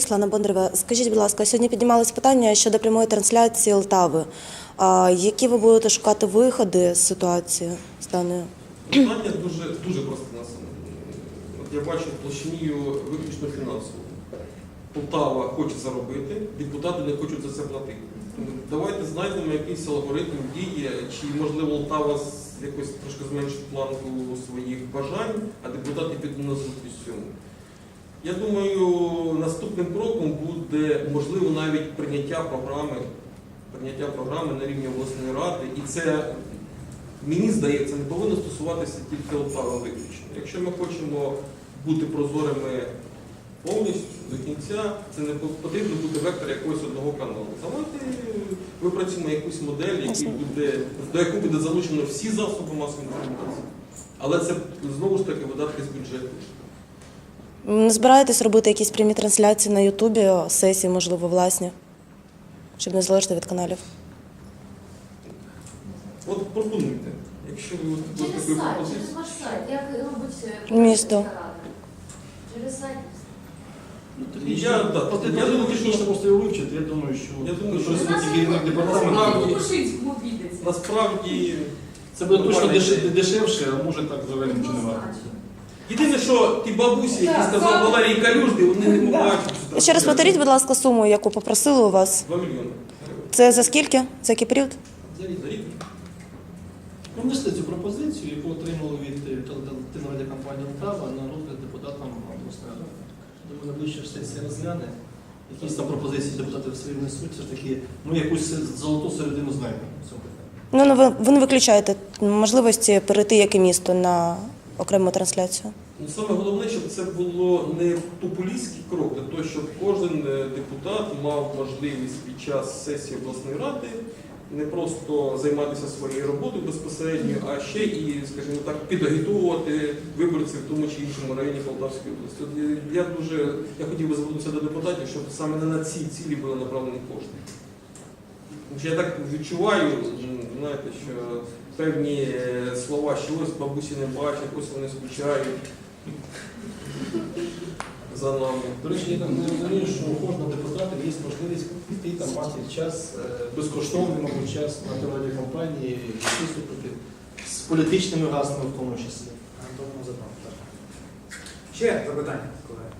Світлана Бондарева, скажіть, будь ласка, сьогодні піднімалось питання щодо прямої трансляції Лтави. А які ви будете шукати виходи з ситуації з даною? Питання дуже, дуже просте нас. От я бачу площинію виключно фінансово. Полтава хоче заробити, депутати не хочуть за це платити. Тому давайте знайдемо якийсь алгоритм дії, чи можливо Полтава з- якось трошки зменшить планку своїх бажань, а депутати підуть на зустріч цьому. Я думаю, наступним кроком буде можливо навіть прийняття програми, прийняття програми на рівні обласної ради, і це мені здається, не повинно стосуватися тільки Полтави виключно. Якщо ми хочемо бути прозорими повністю до кінця, це не потрібно бути вектор якогось одного каналу. Давайте випрацюємо якусь модель, який буде, до якої буде залучено всі засоби масової інформації. Але це знову ж таки видатки з бюджету. Не збираєтесь робити якісь прямі трансляції на Ютубі, сесії, можливо, власні, щоб не залежати від каналів? От пропонуйте. Якщо ви от Через сайт, пропозицію. через ваш сайт, як робить е, Місто. рада. Через сайт. Я, да, я я думаю, що- просто його вивчити. Я думаю, що Я думаю, що Нас керівник його- департаменту. Насправді- Це буде точно Нормальна дешевше, а може так взагалі нічого не варто. Однозначно. Єдине, що ті бабусі, які сказав Валерій Калюжний, вони не що Ще раз повторіть, будь ласка, суму, яку попросили у вас. 2 мільйони. Це за скільки? За який період? За рік. За рік. Ми внесли цю пропозицію, яку отримали від е, теле- телерадіокомпанії «Лтава» на розгляд депутатам обласної ради. Думаю, найближча сесія розгляне. Якісь там пропозиції депутати в свої внесуть, все ж таки ми якусь золоту середину знайдемо в цьому питанні. Ну, ну, ви, ви не виключаєте можливості перейти, як і місто, на окрему трансляцію. Ну, саме головне, щоб це було не популістський крок, для того, щоб кожен е, депутат мав можливість під час сесії обласної ради не просто займатися своєю роботою безпосередньо, а ще і, скажімо так, підагітовувати виборців в тому чи іншому районі Полтавської області. От я- дуже я хотів би звернутися до депутатів, щоб саме не на ці цілі були направлені кошти. Я так відчуваю, знаєте, що певні е, слова, що ось бабусі не бачать, ось вони скучають за нами. До речі, я там не розумію, що у кожного депутата є можливість піти там мати час, е, безкоштовний, мабуть, час на телерадіокомпанії, виступити з політичними гаслами в тому числі. Антон Музапан, так. Ще запитання, колеги.